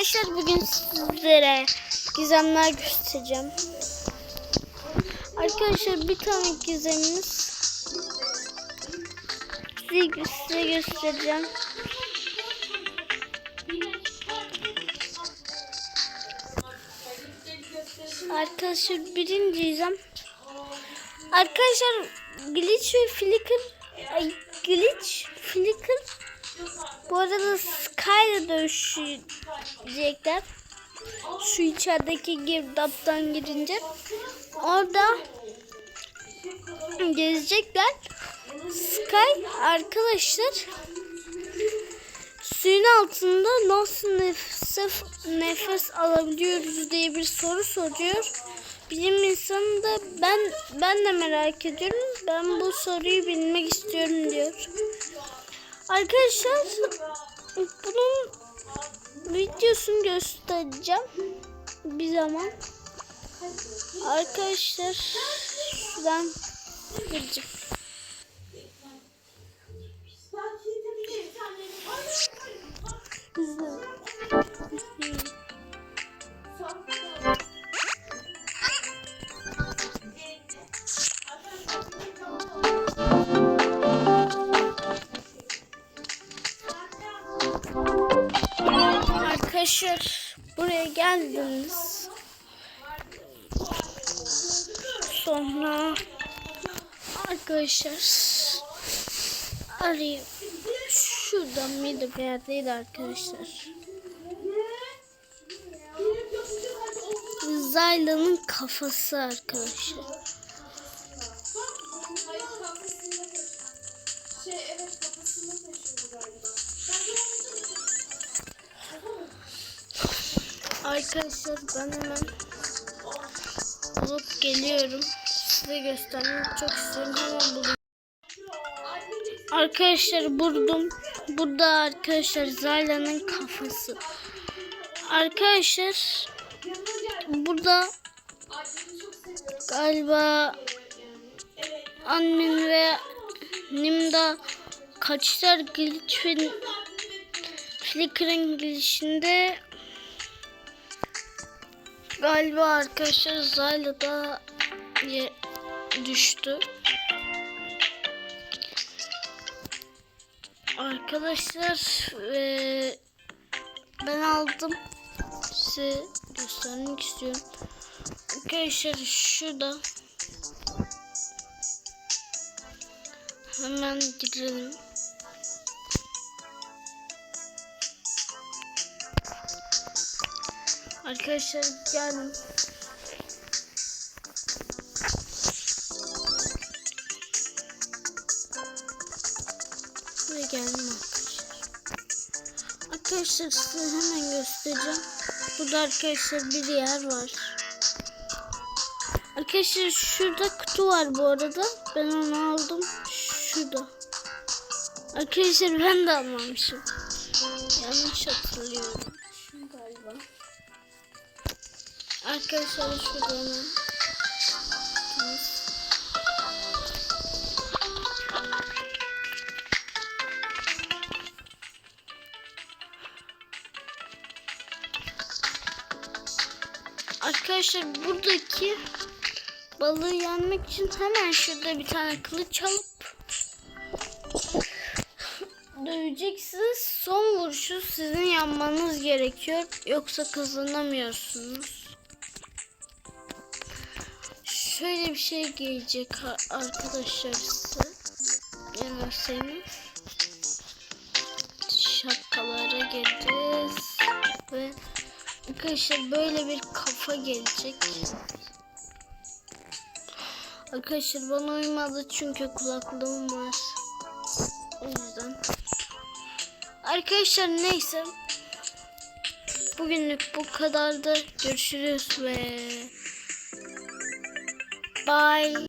arkadaşlar bugün sizlere gizemler göstereceğim. Arkadaşlar bir tane gizemimiz size, size göstereceğim. Arkadaşlar birinci gizem. Arkadaşlar glitch ve flicker ay, glitch flicker bu arada Sky'la dövüşecekler. Şu içerideki girdaptan girince orada gezecekler. Sky arkadaşlar suyun altında nasıl nefes, nefes alabiliyoruz diye bir soru soruyor. Bilim insanı da ben ben de merak ediyorum. Ben bu soruyu bilmek istiyorum diyor. Arkadaşlar bunun videosunu göstereceğim bir zaman. Arkadaşlar şuradan gireceğim. Arkadaşlar buraya geldiniz. Sonra arkadaşlar arayayım. Şurada mıydı bir yerdeydi arkadaşlar. Zayla'nın kafası arkadaşlar. Arkadaşlar ben hemen bulup geliyorum. Size göstermek çok istiyorum. Hemen bulayım. Arkadaşlar buldum. Burada arkadaşlar Zayla'nın kafası. Arkadaşlar burada galiba annem ve Nimda kaçlar glitch ve Flicker'ın girişinde Galiba arkadaşlar Zayla da ye- düştü. Arkadaşlar eee, ben aldım. Size göstermek istiyorum. Arkadaşlar şurada hemen girelim. Arkadaşlar gelin. Buraya geldim arkadaşlar. Arkadaşlar size hemen göstereceğim. Burada arkadaşlar bir yer var. Arkadaşlar şurada kutu var bu arada. Ben onu aldım. Şurada. Arkadaşlar ben de almamışım. Yanlış hatırlıyorum. Şu galiba. Arkadaşlar şurada hemen. Arkadaşlar buradaki balığı yenmek için hemen şurada bir tane kılıç alıp döveceksiniz. Son vuruşu sizin yanmanız gerekiyor. Yoksa kazanamıyorsunuz. Şöyle bir şey gelecek arkadaşlar size. Yenerseniz. Şapkalara geleceğiz. Ve arkadaşlar böyle bir kafa gelecek. Arkadaşlar bana uymadı çünkü kulaklığım var. O yüzden. Arkadaşlar neyse. Bugünlük bu kadardı. Görüşürüz ve bye.